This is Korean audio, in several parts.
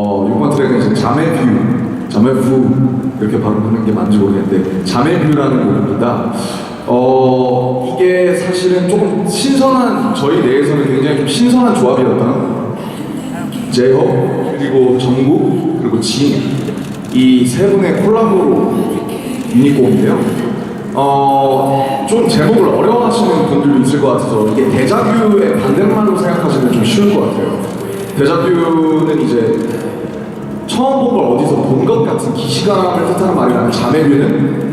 어, 이번 트랙은 자매뷰, 자매부 이렇게 발음하는 게 맞는지 모르겠는데 자매뷰라는 곡입니다. 어, 이게 사실은 조금 신선한 저희 내에서는 굉장히 좀 신선한 조합이었던 제이홉 그리고 정국 그리고 진 이 세 분의 콜라보로 유니콘인데요. 어, 좀 제목을 어려워하시는 분들도 있을 것 같아서 이게 데자뷰의 반대말로 생각하시면 좀 쉬울 것 같아요. 데자뷰는 이제 처음 본 걸 어디서 본 것 같은 기시감을 뜻하는 말이라면 자매뷰는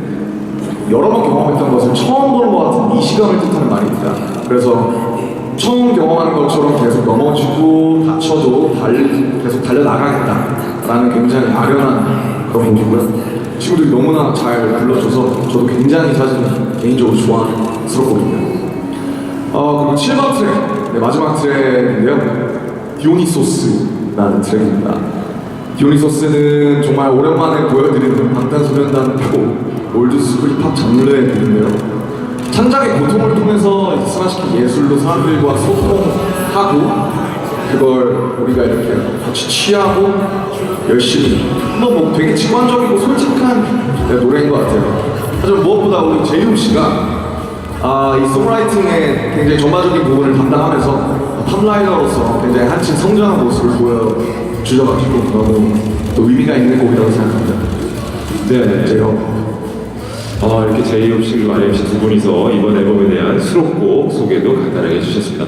여러 번 경험했던 것을 처음 보는 것 같은 미시감을 뜻하는 말입니다. 그래서 처음 경험하는 것처럼 계속 넘어지고 다쳐도 달, 계속 달려나가겠다라는 굉장히 아련한 그런 곡이고요. 친구들이 너무나 잘 불러줘서 저도 굉장히 사실 개인적으로 좋아스럽거든요. 어, 그리고 7번 트랙, 네, 마지막 트랙인데요. 디오니소스라는 트랙입니다. 디오니소스는 정말 오랜만에 보여드리는 방탄소년단 표 올드스쿨 힙합 장르의 곡인데요. 창작의 고통을 통해서 승화시킨 예술로 사람들과 소통하고 그걸 우리가 이렇게 같이 취하고 열심히 뭐뭐 되게 직관적이고 솔직한 네, 노래인 것 같아요. 하지만 무엇보다 우리 제이홉 씨가 아, 이 송라이팅의 굉장히 전반적인 부분을 담당하면서 탑라이너로서 굉장히 한층 성장한 모습을 보여주셔가지고 너무 또 의미가 있는 곡이라고 생각합니다. 네. 제이홉. 어, 이렇게 제이홉 씨 그리고 RMC 두 분이서 이번 앨범에 대한 수록곡 소개도 간단하게 해주셨습니다.